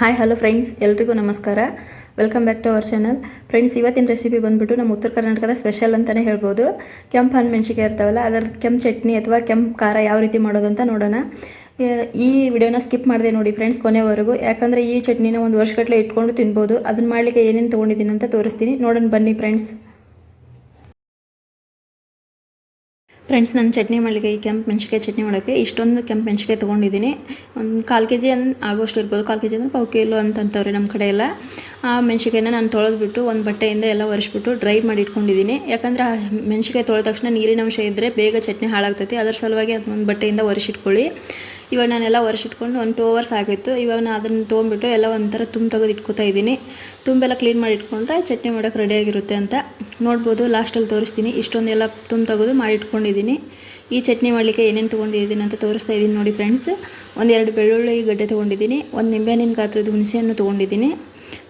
Hi hello friends ಎಲ್ರಿಗೂ ನಮಸ್ಕಾರ. Welcome back to our channel friends ಇವತ್ತಿನ ರೆಸಿಪಿ ಬಂದ್ಬಿಟ್ಟು ನಮ್ಮ ಉತ್ತರ ಕರ್ನಾಟಕದ ಸ್ಪೆಷಲ್ ಅಂತಲೇ ಹೇಳ್ಬೋದು. ಕೆಂಪು ಹಣ್ಣು ಇರ್ತಾವಲ್ಲ, ಅದರ ಕೆಂಪು ಚಟ್ನಿ ಅಥವಾ ಕೆಂಪು ಖಾರ ಯಾವ ರೀತಿ ಮಾಡೋದು ಅಂತ ನೋಡೋಣ. ಈ ವಿಡಿಯೋನ ಸ್ಕಿಪ್ ಮಾಡಿದೆ ನೋಡಿ ಫ್ರೆಂಡ್ಸ್ ಕೊನೆವರೆಗೂ. ಯಾಕಂದರೆ ಈ ಚಟ್ನಿನ ಒಂದು ವರ್ಷಗಟ್ಟಲೆ ಇಟ್ಕೊಂಡು ತಿನ್ಬೋದು. ಅದನ್ನ ಮಾಡಲಿಕ್ಕೆ ಏನೇನು ತೊಗೊಂಡಿದ್ದೀನಿ ಅಂತ ತೋರಿಸ್ತೀನಿ. ನೋಡೋಣ ಬನ್ನಿ ಫ್ರೆಂಡ್ಸ್ ಫ್ರೆಂಡ್ಸ್ ನಾನು ಚಟ್ನಿ ಮಾಡಲಿಕ್ಕೆ ಈ ಕೆಂಪು ಮೆಣಸಿಕಾಯಿ ಚಟ್ನಿ ಮಾಡೋಕ್ಕೆ ಇಷ್ಟೊಂದು ಕೆಂಪು ಮೆಣಸಿಕಾಯಿ ತೊಗೊಂಡಿದ್ದೀನಿ. ಒಂದು ಕಾಲು ಕೆ ಜಿ ಅನ್ ಆಗೋಷ್ಟು ಇರ್ಬೋದು. ಕಾಲು ಕೆ ಜಿ ಅಂದರೆ ಪಾವು ಕಿಲೋ ಅಂತಂತವ್ರೆ ನಮ್ಮ ಕಡೆ ಎಲ್ಲ. ಆ ಮೆಣಸಿಕಾಯಿನ ನಾನು ತೊಳೆದ್ಬಿಟ್ಟು ಒಂದು ಬಟ್ಟೆಯಿಂದ ಎಲ್ಲ ಒರೆಸ್ಬಿಟ್ಟು ಡ್ರೈ ಮಾಡಿ ಇಟ್ಕೊಂಡಿದ್ದೀನಿ. ಯಾಕಂದರೆ ಆ ಮೆಣಸಿಕಾಯಿ ತೊಳೆದ ತಕ್ಷಣ ನೀರಿನ ಅಂಶ ಇದ್ದರೆ ಬೇಗ ಚಟ್ನಿ ಹಾಳಾಗ್ತೈತಿ. ಅದರ ಸಲುವಾಗಿ ಅದನ್ನೊಂದು ಬಟ್ಟೆಯಿಂದ ಒರೆಸಿಟ್ಕೊಳ್ಳಿ. ಇವಾಗ ನಾನೆಲ್ಲ ಒರೆಸಿಟ್ಕೊಂಡು ಒಂದು ಟೂ ಅವರ್ಸ್ ಆಗಿತ್ತು. ಇವಾಗ ನಾನು ಅದನ್ನು ತೊಗೊಂಬಿಟ್ಟು ಎಲ್ಲ ಒಂಥರ ತುಂಬ ತೆಗೆದು ಇಟ್ಕೊತಾ ಇದ್ದೀನಿ. ತುಂಬೆಲ್ಲ ಕ್ಲೀನ್ ಮಾಡಿ ಇಟ್ಕೊಂಡ್ರೆ ಚಟ್ನಿ ಮಾಡೋಕ್ಕೆ ರೆಡಿಯಾಗಿರುತ್ತೆ ಅಂತ ನೋಡ್ಬೋದು. ಲಾಸ್ಟಲ್ಲಿ ತೋರಿಸ್ತೀನಿ. ಇಷ್ಟೊಂದೆಲ್ಲ ತುಂಬ ತೆಗೆದು ಮಾಡಿ ಇಟ್ಕೊಂಡಿದ್ದೀನಿ. ಈ ಚಟ್ನಿ ಮಾಡಲಿಕ್ಕೆ ಏನೇನು ತೊಗೊಂಡಿದ್ದೀನಿ ಅಂತ ತೋರಿಸ್ತಾ ಇದ್ದೀನಿ ನೋಡಿ ಫ್ರೆಂಡ್ಸ್ ಒಂದೆರಡು ಬೆಳ್ಳುಳ್ಳಿ ಗಡ್ಡೆ ತೊಗೊಂಡಿದ್ದೀನಿ. ಒಂದು ನಿಂಬೆಹಣ್ಣಿನ ಗಾತ್ರದ ಹುಣಸೆಹಣ್ಣು ತೊಗೊಂಡಿದ್ದೀನಿ.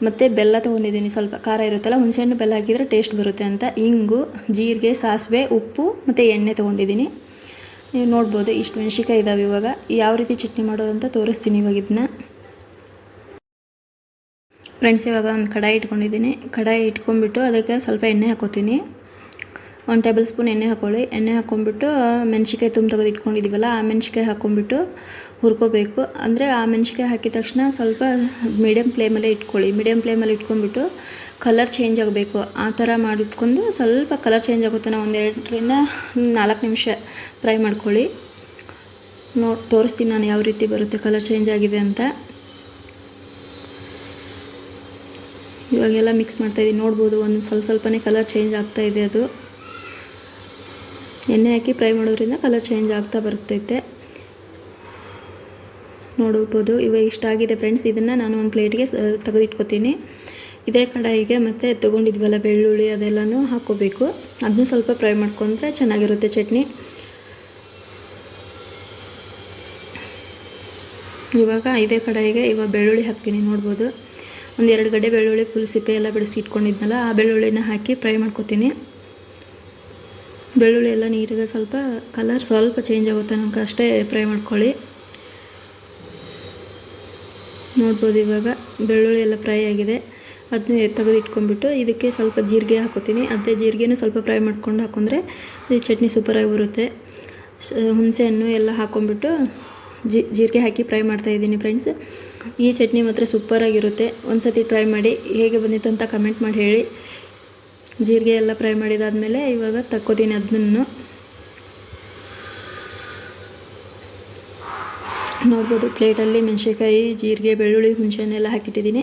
ಮತ್ತು ಬೆಲ್ಲ ತೊಗೊಂಡಿದ್ದೀನಿ. ಸ್ವಲ್ಪ ಖಾರ ಇರುತ್ತಲ್ಲ, ಹುಣಸೆಹಣ್ಣು ಬೆಲ್ಲ ಹಾಕಿದರೆ ಟೇಸ್ಟ್ ಬರುತ್ತೆ ಅಂತ. ಇಂಗು, ಜೀರಿಗೆ, ಸಾಸಿವೆ, ಉಪ್ಪು ಮತ್ತು ಎಣ್ಣೆ ತೊಗೊಂಡಿದ್ದೀನಿ. ನೀವು ನೋಡ್ಬೋದು ಇಷ್ಟು ಮೆಣಸಿಕಾಯಿ ಇದ್ದಾವೆ ಇವಾಗ. ಯಾವ ರೀತಿ ಚಟ್ನಿ ಮಾಡೋದು ಅಂತ ತೋರಿಸ್ತೀನಿ ಇವಾಗ ಇದನ್ನ. ಫ್ರೆಂಡ್ಸ್, ಇವಾಗ ಒಂದು ಕಡಾಯಿ ಇಟ್ಕೊಂಡಿದ್ದೀನಿ. ಕಡಾಯಿ ಇಟ್ಕೊಂಡ್ಬಿಟ್ಟು ಅದಕ್ಕೆ ಸ್ವಲ್ಪ ಎಣ್ಣೆ ಹಾಕೋತೀನಿ. ಒಂದು ಟೇಬಲ್ ಸ್ಪೂನ್ ಎಣ್ಣೆ ಹಾಕೊಳ್ಳಿ. ಎಣ್ಣೆ ಹಾಕ್ಕೊಂಡ್ಬಿಟ್ಟು ಮೆಣಸಿಕಾಯಿ ತುಂಬ ತೆಗೆದು ಇಟ್ಕೊಂಡಿದ್ದೀವಲ್ಲ ಆ ಮೆಣಸಿಕಾಯಿ ಹಾಕ್ಕೊಂಡ್ಬಿಟ್ಟು ಹುರ್ಕೋಬೇಕು. ಅಂದರೆ ಆ ಮೆಣಸಿಕಾಯಿ ಹಾಕಿದ ತಕ್ಷಣ ಸ್ವಲ್ಪ ಮೀಡಿಯಮ್ ಫ್ಲೇಮಲ್ಲೇ ಇಟ್ಕೊಳ್ಳಿ. ಮೀಡಿಯಮ್ ಫ್ಲೇಮಲ್ಲಿ ಇಟ್ಕೊಂಡ್ಬಿಟ್ಟು ಕಲರ್ ಚೇಂಜ್ ಆಗಬೇಕು. ಆ ಥರ ಮಾಡಿಟ್ಕೊಂಡು ಸ್ವಲ್ಪ ಕಲರ್ ಚೇಂಜ್ ಆಗುತ್ತೆ ನಾವು ಒಂದೆರಡರಿಂದ ನಾಲ್ಕು ನಿಮಿಷ ಫ್ರೈ ಮಾಡ್ಕೊಳ್ಳಿ. ನೋ, ತೋರಿಸ್ತೀನಿ ನಾನು ಯಾವ ರೀತಿ ಬರುತ್ತೆ ಕಲರ್ ಚೇಂಜ್ ಆಗಿದೆ ಅಂತ. ಇವಾಗೆಲ್ಲ ಮಿಕ್ಸ್ ಮಾಡ್ತಾಯಿದ್ದೀನಿ ನೋಡ್ಬೋದು ಒಂದು ಸ್ವಲ್ಪ ಸ್ವಲ್ಪನೇ ಕಲರ್ ಚೇಂಜ್ ಆಗ್ತಾ ಇದೆ ಅದು. ಎಣ್ಣೆ ಹಾಕಿ ಫ್ರೈ ಮಾಡೋದ್ರಿಂದ ಕಲರ್ ಚೇಂಜ್ ಆಗ್ತಾ ಬರ್ತೈತೆ. ನೋಡ್ಬೋದು ಇವಾಗ ಇಷ್ಟ ಆಗಿದೆ ಫ್ರೆಂಡ್ಸ್. ಇದನ್ನು ನಾನು ಒಂದು ಪ್ಲೇಟ್ಗೆ ತೆಗೆದಿಟ್ಕೋತೀನಿ. ಇದೇ ಕಡಾಯಿಗೆ ಮತ್ತು ತೊಗೊಂಡಿದ್ವಲ್ಲ ಬೆಳ್ಳುಳ್ಳಿ ಅದೆಲ್ಲನೂ ಹಾಕ್ಕೋಬೇಕು. ಅದನ್ನು ಸ್ವಲ್ಪ ಫ್ರೈ ಮಾಡ್ಕೊಂಡ್ರೆ ಚೆನ್ನಾಗಿರುತ್ತೆ ಚಟ್ನಿ. ಇವಾಗ ಇದೇ ಕಡಾಯಿಗೆ ಇವಾಗ ಬೆಳ್ಳುಳ್ಳಿ ಹಾಕ್ತೀನಿ, ನೋಡ್ಬೋದು. ಒಂದು ಎರಡು ಗಡ್ಡೆ ಬೆಳ್ಳುಳ್ಳಿ ಫುಲ್ ಸಿಪ್ಪೆ ಎಲ್ಲ ಬಿಡಿಸಿ ಇಟ್ಕೊಂಡಿದ್ನಲ್ಲ, ಆ ಬೆಳ್ಳುಳ್ಳಿನ ಹಾಕಿ ಫ್ರೈ ಮಾಡ್ಕೊತೀನಿ. ಬೆಳ್ಳುಳ್ಳಿ ಎಲ್ಲ ನೀಟಾಗಿ ಸ್ವಲ್ಪ ಕಲರ್ ಸ್ವಲ್ಪ ಚೇಂಜ್ ಆಗುತ್ತೆ ನನಗೆ ಅಷ್ಟೇ ಫ್ರೈ ಮಾಡ್ಕೊಳ್ಳಿ. ನೋಡ್ಬೋದು ಇವಾಗ ಬೆಳ್ಳುಳ್ಳಿ ಎಲ್ಲ ಫ್ರೈ ಆಗಿದೆ. ಅದನ್ನ ತೆಗೆದು ಇಟ್ಕೊಂಡ್ಬಿಟ್ಟು ಇದಕ್ಕೆ ಸ್ವಲ್ಪ ಜೀರಿಗೆ ಹಾಕೋತೀನಿ. ಅದೇ ಜೀರಿಗೆನೂ ಸ್ವಲ್ಪ ಫ್ರೈ ಮಾಡ್ಕೊಂಡು ಹಾಕೊಂಡ್ರೆ ಈ ಚಟ್ನಿ ಸೂಪರಾಗಿ ಬರುತ್ತೆ. ಹುಣಸೆ ಹುಣಸೆಹಣ್ಣು ಎಲ್ಲ ಹಾಕ್ಕೊಂಡ್ಬಿಟ್ಟು ಜಿ, ಜೀರಿಗೆ ಹಾಕಿ ಫ್ರೈ ಮಾಡ್ತಾಯಿದ್ದೀನಿ ಫ್ರೆಂಡ್ಸ್ ಈ ಚಟ್ನಿ ಮಾತ್ರ ಸೂಪರಾಗಿರುತ್ತೆ ಒಂದು ಸತಿ ಟ್ರೈ ಮಾಡಿ ಹೇಗೆ ಬಂದಿತ್ತು ಅಂತ ಕಮೆಂಟ್ ಮಾಡಿ ಹೇಳಿ. ಜೀರಿಗೆ ಎಲ್ಲ ಫ್ರೈ ಮಾಡಿದಾದಮೇಲೆ ಇವಾಗ ತಕ್ಕೋತೀನಿ ಅದನ್ನು. ನೋಡ್ಬೋದು ಪ್ಲೇಟಲ್ಲಿ ಮೆಣಸಿನ್ಕಾಯಿ, ಜೀರಿಗೆ, ಬೆಳ್ಳುಳ್ಳಿ ಹುಣಸೆಹಣ್ಣೆಲ್ಲ ಹಾಕಿಟ್ಟಿದ್ದೀನಿ.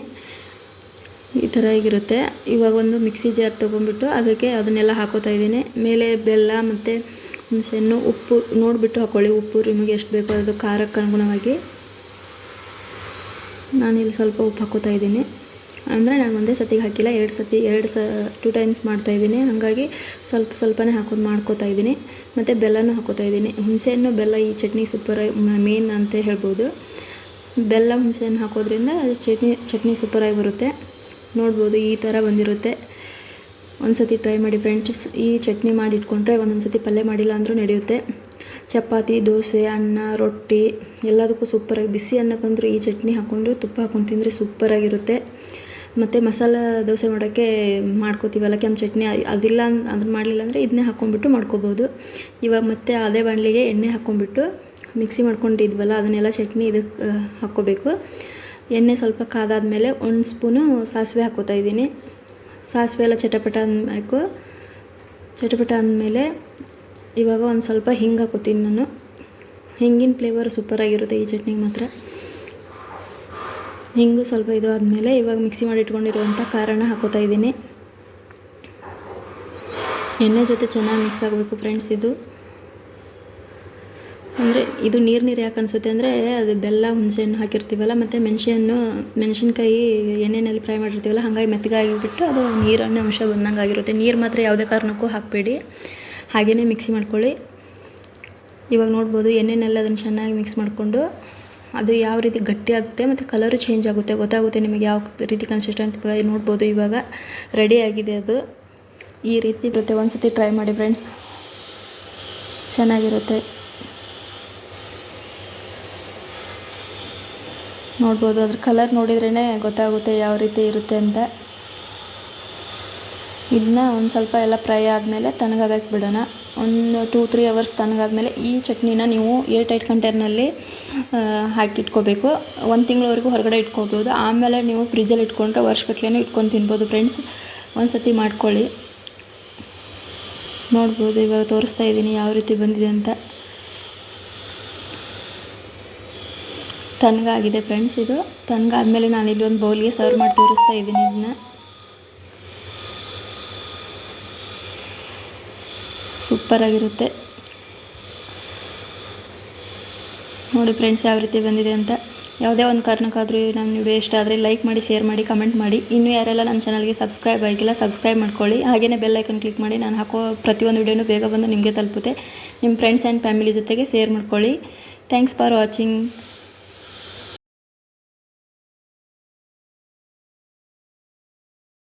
ಈ ಥರ ಆಗಿರುತ್ತೆ. ಇವಾಗ ಒಂದು ಮಿಕ್ಸಿ ಜಾರ್ ತೊಗೊಂಡ್ಬಿಟ್ಟು ಅದಕ್ಕೆ ಅದನ್ನೆಲ್ಲ ಹಾಕೋತಾ ಇದ್ದೀನಿ. ಮೇಲೆ ಬೆಲ್ಲ ಮತ್ತು ಹುಣಸೆಹಣ್ಣು, ಉಪ್ಪು ನೋಡಿಬಿಟ್ಟು ಹಾಕ್ಕೊಳ್ಳಿ ಉಪ್ಪು ನಿಮಗೆ ಎಷ್ಟು ಬೇಕೋ ಅದು ಖಾರಕ್ಕೆ ಅನುಗುಣವಾಗಿ. ನಾನಿಲ್ಲಿ ಸ್ವಲ್ಪ ಉಪ್ಪು ಹಾಕೋತಾ ಇದ್ದೀನಿ. ಅಂದರೆ ನಾನು ಒಂದೇ ಸತಿಗೆ ಹಾಕಿಲ್ಲ, ಎರಡು ಸತಿ, ಎರಡು ಸ ಟೂ ಟೈಮ್ಸ್ ಮಾಡ್ತಾಯಿದ್ದೀನಿ ಹಾಗಾಗಿ ಸ್ವಲ್ಪ ಸ್ವಲ್ಪನೇ ಹಾಕೋದು ಮಾಡ್ಕೋತಾ ಇದ್ದೀನಿ. ಮತ್ತು ಬೆಲ್ಲನೂ ಹಾಕೋತಾ ಇದ್ದೀನಿ. ಹುಣಸೆಹಣ್ಣು ಬೆಲ್ಲ ಈ ಚಟ್ನಿ ಸೂಪರ್ ಮೇನ್ ಅಂತ ಹೇಳ್ಬೋದು. ಬೆಲ್ಲ ಹುಣಸೆಹಣ್ಣು ಹಾಕೋದ್ರಿಂದ ಚಟ್ನಿ ಚಟ್ನಿ ಸೂಪರಾಗಿ ಬರುತ್ತೆ. ನೋಡ್ಬೋದು ಈ ಥರ ಬಂದಿರುತ್ತೆ. ಒಂದು ಸತಿ ಟ್ರೈ ಮಾಡಿ ಫ್ರೆಂಡ್ಸ್ ಈ ಚಟ್ನಿ ಮಾಡಿ ಇಟ್ಕೊಂಡ್ರೆ ಒಂದೊಂದು ಸತಿ ಪಲ್ಯ ಮಾಡಿಲ್ಲ ಅಂದರೂ ನಡೆಯುತ್ತೆ. ಚಪಾತಿ, ದೋಸೆ, ಅನ್ನ, ರೊಟ್ಟಿ ಎಲ್ಲದಕ್ಕೂ ಸೂಪರಾಗಿ ಬಿಸಿ ಅನ್ನಕ್ಕಂದ್ರೂ ಈ ಚಟ್ನಿ ಹಾಕ್ಕೊಂಡು ತುಪ್ಪ ಹಾಕ್ಕೊಂಡು ತಿಂದರೆ ಸೂಪರಾಗಿರುತ್ತೆ ಮತ್ತು ಮಸಾಲ ದೋಸೆ ಮಾಡೋಕ್ಕೆ ಮಾಡ್ಕೋತೀವಲ್ಲ ಕೆಂಪು ಚಟ್ನಿ ಅದಿಲ್ಲ ಅದು ಮಾಡಲಿಲ್ಲ ಅಂದರೆ ಇದನ್ನೇ ಹಾಕ್ಕೊಂಡ್ಬಿಟ್ಟು ಮಾಡ್ಕೋಬೋದು. ಇವಾಗ ಮತ್ತೆ ಅದೇ ಬಾಣಲಿಗೆ ಎಣ್ಣೆ ಹಾಕ್ಕೊಂಡ್ಬಿಟ್ಟು ಮಿಕ್ಸಿ ಮಾಡ್ಕೊಂಡಿದ್ವಲ್ಲ, ಅದನ್ನೆಲ್ಲ ಚಟ್ನಿ ಇದಕ್ಕೆ ಹಾಕ್ಕೋಬೇಕು. ಎಣ್ಣೆ ಸ್ವಲ್ಪ ಕಾದಾದ್ಮೇಲೆ ಒಂದು ಸ್ಪೂನು ಸಾಸಿವೆ ಹಾಕ್ಕೋತಾ ಇದ್ದೀನಿ. ಸಾಸಿವೆ ಎಲ್ಲ ಚಟಪಟ ಅಂದಬೇಕು ಚಟಪಟ ಅಂದಮೇಲೆ ಇವಾಗ ಒಂದು ಸ್ವಲ್ಪ ಹಿಂಗೆ ಹಾಕೋತೀನಿ ನಾನು. ಹಿಂಗಿನ ಫ್ಲೇವರ್ ಸೂಪರಾಗಿರುತ್ತೆ ಈ ಚಟ್ನಿಗೆ ಮಾತ್ರ. ಹಿಂಗು ಸ್ವಲ್ಪ ಇದು ಆದಮೇಲೆ ಇವಾಗ ಮಿಕ್ಸಿ ಮಾಡಿ ಇಟ್ಕೊಂಡಿರುವಂಥ ಖಾರನ ಹಾಕೋತಾ ಇದ್ದೀನಿ. ಎಣ್ಣೆ ಜೊತೆ ಚೆನ್ನಾಗಿ ಮಿಕ್ಸ್ ಆಗಬೇಕು ಫ್ರೆಂಡ್ಸ್ ಇದು. ಅಂದರೆ ಇದು ನೀರು ನೀರು ಯಾಕೆ ಅನಿಸುತ್ತೆ ಅಂದರೆ ಅದು ಬೆಲ್ಲ, ಹುಣಸೆಹಣ್ಣು ಹಾಕಿರ್ತೀವಲ್ಲ, ಮತ್ತು ಮೆಣಸೆಹಣ್ಣು, ಮೆಣಸಿನ್ಕಾಯಿ ಎಣ್ಣೆಯಲ್ಲಿ ಫ್ರೈ ಮಾಡಿರ್ತೀವಲ್ಲ, ಹಾಗಾಗಿ ಮೆತ್ತಗಾಗಿಬಿಟ್ಟು ಅದು ನೀರನ್ನ ಅಂಶ ಬಂದಂಗೆ ಆಗಿರುತ್ತೆ. ನೀರು ಮಾತ್ರ ಯಾವುದೇ ಕಾರಣಕ್ಕೂ ಹಾಕಬೇಡಿ. ಹಾಗೆಯೇ ಮಿಕ್ಸಿ ಮಾಡ್ಕೊಳ್ಳಿ. ಇವಾಗ ನೋಡ್ಬೋದು ಎಣ್ಣೆನೆಲ್ಲ ಅದನ್ನು ಚೆನ್ನಾಗಿ ಮಿಕ್ಸ್ ಮಾಡಿಕೊಂಡು ಅದು ಯಾವ ರೀತಿ ಗಟ್ಟಿ ಆಗುತ್ತೆ ಮತ್ತು ಕಲರು ಚೇಂಜ್ ಆಗುತ್ತೆ ಗೊತ್ತಾಗುತ್ತೆ ನಿಮಗೆ ಯಾವ ರೀತಿ ಕನ್ಸಿಸ್ಟೆಂಟ್ ನೋಡ್ಬೋದು ಇವಾಗ. ರೆಡಿ ಆಗಿದೆ ಅದು. ಈ ರೀತಿ ಬರುತ್ತೆ ಒಂದು ಸತಿ ಟ್ರೈ ಮಾಡಿ ಫ್ರೆಂಡ್ಸ್ ಚೆನ್ನಾಗಿರುತ್ತೆ. ನೋಡ್ಬೋದು ಅದ್ರ ಕಲರ್ ನೋಡಿದ್ರೇ ಗೊತ್ತಾಗುತ್ತೆ ಯಾವ ರೀತಿ ಇರುತ್ತೆ ಅಂತ. ಇದನ್ನ ಒಂದು ಸ್ವಲ್ಪ ಎಲ್ಲ ಫ್ರೈ ಆದಮೇಲೆ ತಣ್ಣಗಾಗಕ್ಕೆ ಬಿಡೋಣ. ಒಂದು ಟೂ ತ್ರೀ ಅವರ್ಸ್ ತಣ್ಣಗಾದ್ಮೇಲೆ ಈ ಚಟ್ನಿನ ನೀವು ಏರ್ ಟೈಟ್ ಕಂಟೈನರ್ನಲ್ಲಿ ಹಾಕಿಟ್ಕೋಬೇಕು. ಒಂದು ತಿಂಗಳವರೆಗೂ ಹೊರಗಡೆ ಇಟ್ಕೋಬೋದು. ಆಮೇಲೆ ನೀವು ಫ್ರಿಜ್ಜಲ್ಲಿ ಇಟ್ಕೊಂಡ್ರೆ ವರ್ಷಗಟ್ಲೆನೂ ಇಟ್ಕೊಂಡು ತಿನ್ಬೋದು. ಫ್ರೆಂಡ್ಸ್ ಒಂದು ಸತಿ ಮಾಡ್ಕೊಳ್ಳಿ. ನೋಡ್ಬೋದು ಇವಾಗ ತೋರಿಸ್ತಾ ಇದ್ದೀನಿ ಯಾವ ರೀತಿ ಬಂದಿದೆ ಅಂತ. ತಣ್ಣಗಾಗಿದೆ ಫ್ರೆಂಡ್ಸ್ ಇದು. ತಣ್ಣಗಾದ್ಮೇಲೆ ನಾನು ಇಲ್ಲಿ ಒಂದು ಬೌಲ್ಗೆ ಸರ್ವ್ ಮಾಡಿ ತೋರಿಸ್ತಾ ಇದ್ದೀನಿ ಇದನ್ನ ಸೂಪರಾಗಿರುತ್ತೆ ನೋಡಿ ಫ್ರೆಂಡ್ಸ್ ಯಾವ ರೀತಿ ಬಂದಿದೆ ಅಂತ. ಯಾವುದೇ ಒಂದು ಕಾರಣಕ್ಕಾದರೂ ನಮ್ಮ ವಿಡಿಯೋ ಇಷ್ಟ ಆದರೆ ಲೈಕ್ ಮಾಡಿ ಶೇರ್ ಮಾಡಿ ಕಮೆಂಟ್ ಮಾಡಿ. ಇನ್ನೂ ಯಾರೆಲ್ಲ ನನ್ನ ಚಾನಲ್ಗೆ ಸಬ್ಸ್ಕ್ರೈಬ್ ಆಗಿಲ್ಲ ಸಬ್ಸ್ಕ್ರೈಬ್ ಮಾಡ್ಕೊಳ್ಳಿ. ಹಾಗೆಯೇ ಬೆಲ್ ಐಕನ್ ಕ್ಲಿಕ್ ಮಾಡಿ, ನಾನು ಹಾಕೋ ಪ್ರತಿಯೊಂದು ವಿಡಿಯೋನೂ ಬೇಗ ಬಂದು ನಿಮಗೆ ತಲುಪುತ್ತೆ. ನಿಮ್ಮ ಫ್ರೆಂಡ್ಸ್ ಆ್ಯಂಡ್ ಫ್ಯಾಮಿಲಿ ಜೊತೆಗೆ ಶೇರ್ ಮಾಡ್ಕೊಳ್ಳಿ. Thanks for watching